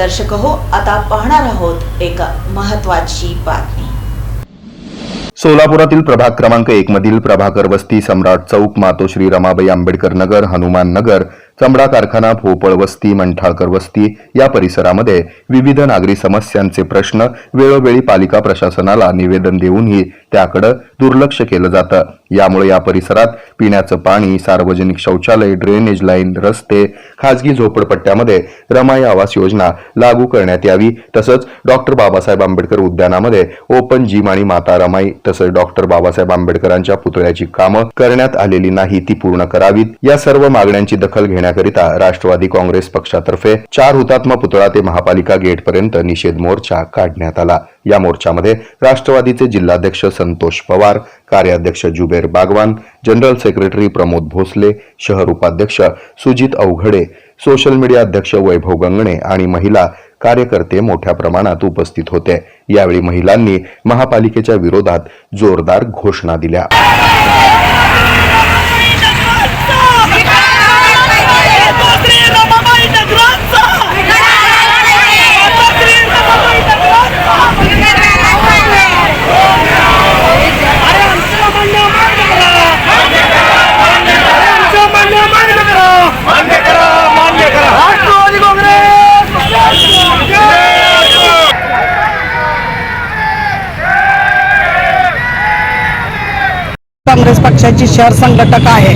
दर्शक हो आता पाहणार आहोत एक महत्वाची बातमी. सोलापुरातील प्रभाग क्रमांक एक मधील प्रभाकर वस्ती सम्राट चौक मातोश्री रमाबाई आंबेडकर नगर हनुमान नगर चमडा कारखाना भोपळ वस्ती मंठाळकर वस्ती या परिसरामध्ये विविध नागरी समस्यांचे प्रश्न वेळोवेळी पालिका प्रशासनाला निवेदन देऊनही त्याकडं दुर्लक्ष केलं जातं. यामुळे या परिसरात पिण्याचं पाणी सार्वजनिक शौचालय ड्रेनेज लाईन रस्ते खासगी झोपडपट्ट्यामध्ये रमाई आवास योजना लागू करण्यात यावी. तसंच डॉक्टर बाबासाहेब आंबेडकर उद्यानामध्ये ओपन जिम आणि माता रमाई तसंच डॉक्टर बाबासाहेब आंबेडकरांच्या पुतळ्याची कामं करण्यात आलेली नाही ती पूर्ण करावीत. या सर्व मागण्यांची दखल घेण्याकरिता राष्ट्रवादी काँग्रेस पक्षातर्फे चार हुतात्मा पुतळा ते महापालिका गेट पर्यंत निषेध मोर्चा काढण्यात आला. या मोर्चामध्ये राष्ट्रवादीचे जिल्हाध्यक्ष संतोष पवार कार्याध्यक्ष जुबेर बागवान जनरल सेक्रेटरी प्रमोद भोसले शहर उपाध्यक्ष सुजित अवघडे सोशल मीडिया अध्यक्ष वैभव गंगणे आणि महिला कार्यकर्ते मोठ्या प्रमाणात उपस्थित होते. यावेळी महिलांनी महापालिकेच्या विरोधात जोरदार घोषणा दिल्या. काँग्रेस पक्षाची शहर संघटक आहे.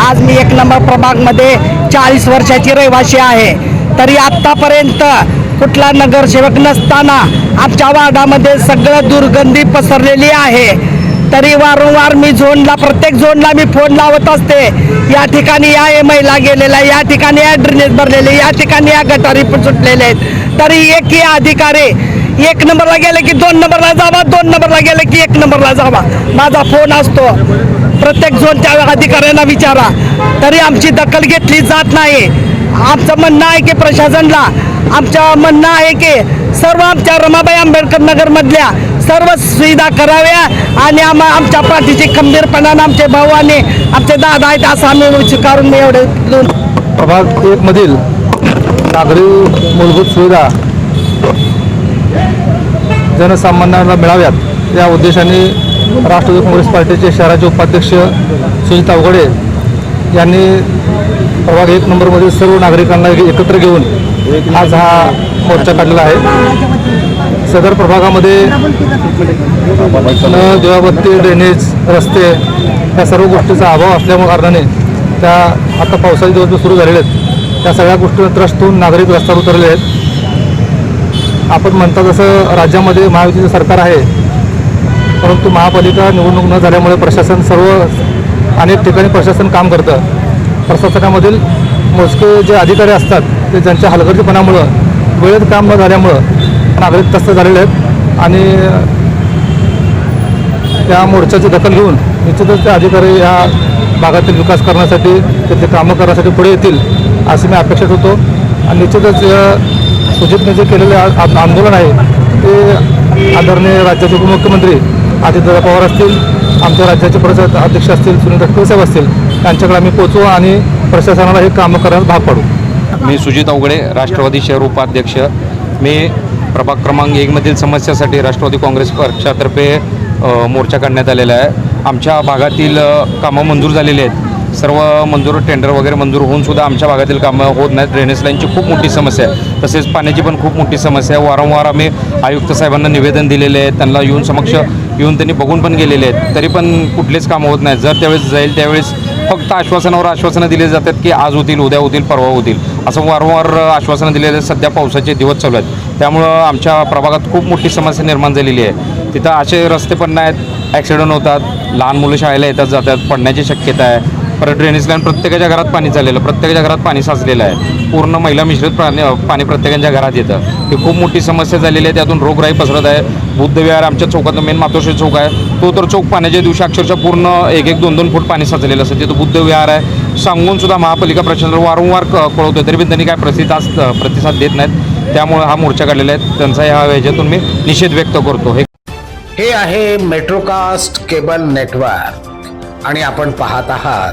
आज मी एक नंबर प्रभागमध्ये चाळीस वर्षाची रहिवासी आहे. तरी आत्तापर्यंत कुठला नगरसेवक नसताना आमच्या वार्डामध्ये सगळं दुर्गंधी पसरलेली आहे. तरी वारंवार मी झोनला प्रत्येक झोनला मी फोन लावत असते. या ठिकाणी या ए महिला गेलेला या ठिकाणी या ड्रेनेज भरलेले या ठिकाणी या गटारी पण सुटलेले आहेत. तरी एकही अधिकारी एक नंबरला गेलं की दोन नंबरला जावा दोन नंबरला गेलं की एक नंबरला जावा. माझा फोन असतो. प्रत्येक झोनच्या अधिकाऱ्यांना विचारा. तरी आमची दखल घेतली जात नाही. आमचं म्हणणं आहे की प्रशासनला आमचं म्हणणं आहे की सर्व आमच्या रमाबाई आंबेडकर नगरमधल्या सर्व सुविधा कराव्या आणि आम आमच्या पाठीची खंबीरपणानं आमचे भाऊ आणि आमचे दादा आहेत असं आम्ही स्वीकारून एवढे प्रभाग एक मधील नागरी मूलभूत सुविधा जनसामान्यांना मिळाव्यात. या उद्देशाने राष्ट्रवादी काँग्रेस पार्टीचे शहराचे उपाध्यक्ष सुजित अवघडे यांनी प्रभाग एक नंबरमधील सर्व नागरिकांना एकत्र घेऊन आज हा मोर्चा काढलेला आहे. सदर प्रभागामध्ये न दिवाबत्ती ड्रेनेज रस्ते या सर्व गोष्टीचा अभाव असल्यामुळे कारणाने त्या आता पावसाचे दिवस सुरू झालेले आहेत. त्या सगळ्या गोष्टी त्रस्त होऊन नागरिक रस्त्यावर उतरले आहेत. आपण म्हणता जसं राज्यामध्ये महायुतीचं सरकार आहे परंतु महापालिका निवडणूक न झाल्यामुळे प्रशासन सर्व अनेक ठिकाणी प्रशासन काम करतं. प्रशासनामधील मोजके जे अधिकारी असतात ते ज्यांच्या हलगर्जीपणामुळं वेळेत काम न झाल्यामुळं नागरिक त्रस्त झालेले आहेत आणि त्या मोर्चाची दखल घेऊन निश्चितच ते अधिकारी या भागातील विकास करण्यासाठी त्याचे कामं करण्यासाठी पुढे येतील असे मी अपेक्षित होतो. आणि निश्चितच सुजितने जे केलेले आंदोलन आहे ते आदरणीय राज्याचे उपमुख्यमंत्री आदित्यदा पवार असतील आमच्या राज्याचे प्रसाद अध्यक्ष असतील सुनील तटकरसाहेब असतील त्यांच्याकडे आम्ही पोचू आणि प्रशासनाला हे कामं करण्यास भाग पाडू. मी सुजित अवघडे राष्ट्रवादी शहर उपाध्यक्ष. मी प्रभाग क्रमांक एकमधील समस्यासाठी राष्ट्रवादी काँग्रेस पक्षातर्फे मोर्चा काढण्यात आलेला आहे. आमच्या भागातील कामं मंजूर झालेली आहेत. सर्व मंजूर टेंडर वगैरे मंजूर होऊन सुद्धा आमच्या भागातील कामं होत नाहीत. ड्रेनेज लाईनची खूप मोठी समस्या आहे. तसेच पाण्याची पण खूप मोठी समस्या आहे. वारंवार आम्ही आयुक्त साहेबांना निवेदन दिलेले आहे त्यांना येऊन समक्ष येऊन त्यांनी बघून पण गेलेले आहेत. तरी पण कुठलेच कामं होत नाहीत. जर त्यावेळेस जाईल त्यावेळेस फक्त आश्वासनावर आश्वासनं दिली जातात की आज होतील उद्या होतील परवा होतील. असं वारंवार आश्वासनं दिलेले सध्या पावसाचे दिवस चालू आहेत. त्यामुळं आमच्या प्रभागात खूप मोठी समस्या निर्माण झालेली आहे. तिथं असे रस्ते पण नाहीत. ॲक्सिडेंट होतात. लहान मुलं शाळेला येतात जातात. पडण्याची शक्यता आहे. परत ड्रेनेज लाईन प्रत्येकाच्या घरात पाणी चाललेलं प्रत्येकाच्या घरात पाणी साचलेलं आहे. पूर्ण महिला मिश्रित पाणी पाणी प्रत्येकाच्या घरात येतं. ही खूप मोठी समस्या झालेली आहे त्यातून रोगराई पसरत आहे. बुद्धविहार आमच्या चौकात मेन मातोश्री चौक आहे. तो तर चौक पाण्याच्या दिवशी अक्षरशः पूर्ण एक एक दोन दोन फूट पाणी साचलेलं असतं. तिथं बुद्धविहार आहे. सांगूनसुद्धा महापालिका प्रशासन वारंवार कळवतो कळवतोय. तरी पण त्यांनी काय प्रतिसाद प्रतिसाद देत नाहीत. त्यामुळे हा मोर्चा काढलेला आहे. त्यांचा ह्या ह्याच्यातून मी निषेध व्यक्त करतो. हे हे आहे मेट्रोकास्ट केबल नेटवर्क. आणि आपण पाहत आहात